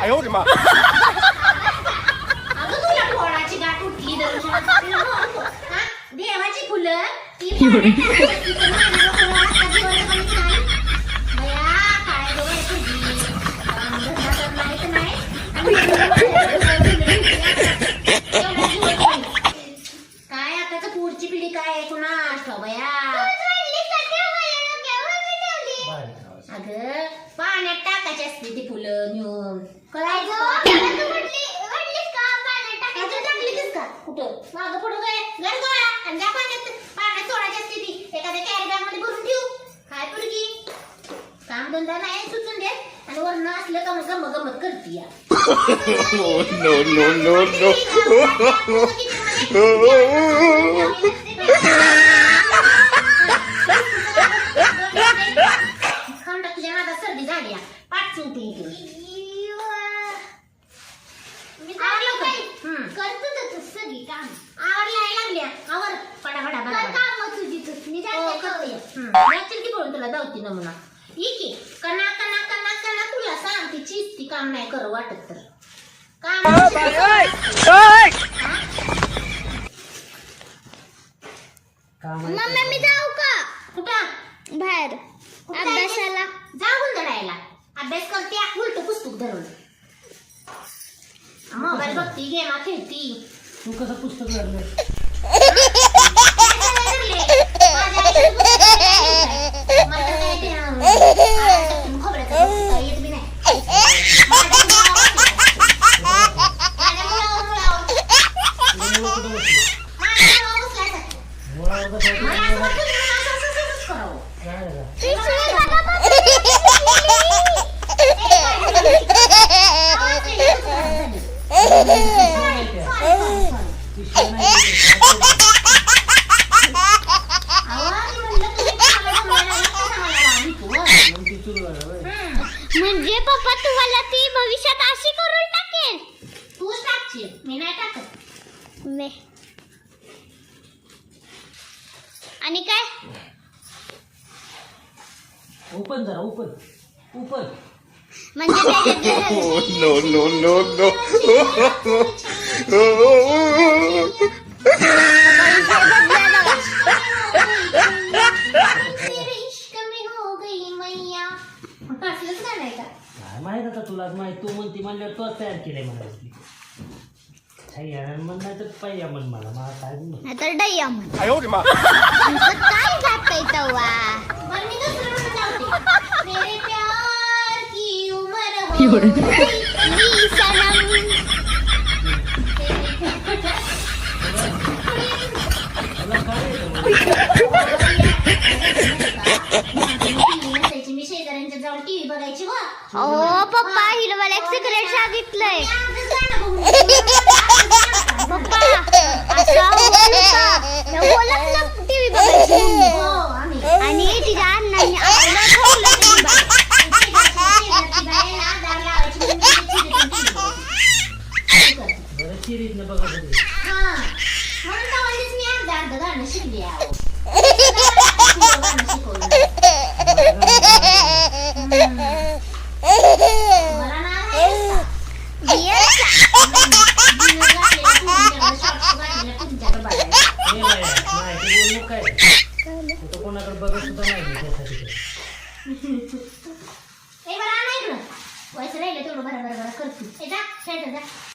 哎呦我的妈！ अगं तुला फोडाची गाठ उठली दर्शन तुला म्हणतो, हा? देवाची फुलं ती पाण्यात अगं पाण्यात टाकायची असते ती फुलं का? कुठं? मागं पुढं काय घर गोळा आणि ज्या पाण्यात पाण्यात सोडायची असते ती. एखाद्या कॅरी बॅगमध्ये भरून ठेवू. काय पुरगी. काम धंदा नाही सुचून आणि वरण असलं का मग गम गमत करती या. No no no खंड झाली या. पाठ चुंटी इथे. आवरलं का? हम्म. आवरली आहे लागल्या. आवर. हो, करते. हम्म. याच्यात की तुला धावती नमुना. ये की. कना, कना, कना, कना तुला चीज ती काम नाही करू वाटत तर काम मम्मी मी जाऊ का कुठं बाहेर अभ्यासाला जा गुंदडायला अभ्यास करते उलट पुस्तक धरून. मोबाईल बघती गेमा खेळती. तू कसं पुस्तक धरले? मला काय ते, म्हणजे पप्पा तुम्हाला ती भविष्यात अशी करून टाकेल. तूच टाकशील. मी नाही टाकत. मे आणि काय? ओपन जरा ओपन ओपन म्हणजे त्याच्यात Oh, जरा- no, काय माहीत आता तुलाच माहीत तू म्हणती म्हणल्यावर तोच तयार केलंय म्हणायची. काही म्हण नाही तर पाहिजे म्हण मला मला काय नाही. डय्या म्हण. काय जात तवा? ओ पप्पा हिला मला एक सिक्रेट सांगितलंय पप्पा असं बोलत ना टीव्ही बघायची मम्मी. आणि तिच्या अण्णांनी आम्हाला ठेवलं ते बघ. बरं चिरीत न बघा बरं. बियरचा. ए बाया, नाही ते बोल नको काय तू तर कोणाकडे बघत सुद्धा नाही त्यासाठी तर. ए बरं आणा इकडं. व्हायचं राहिलं तेवढं बरं बरं बरं करतो ए जा खेळत जा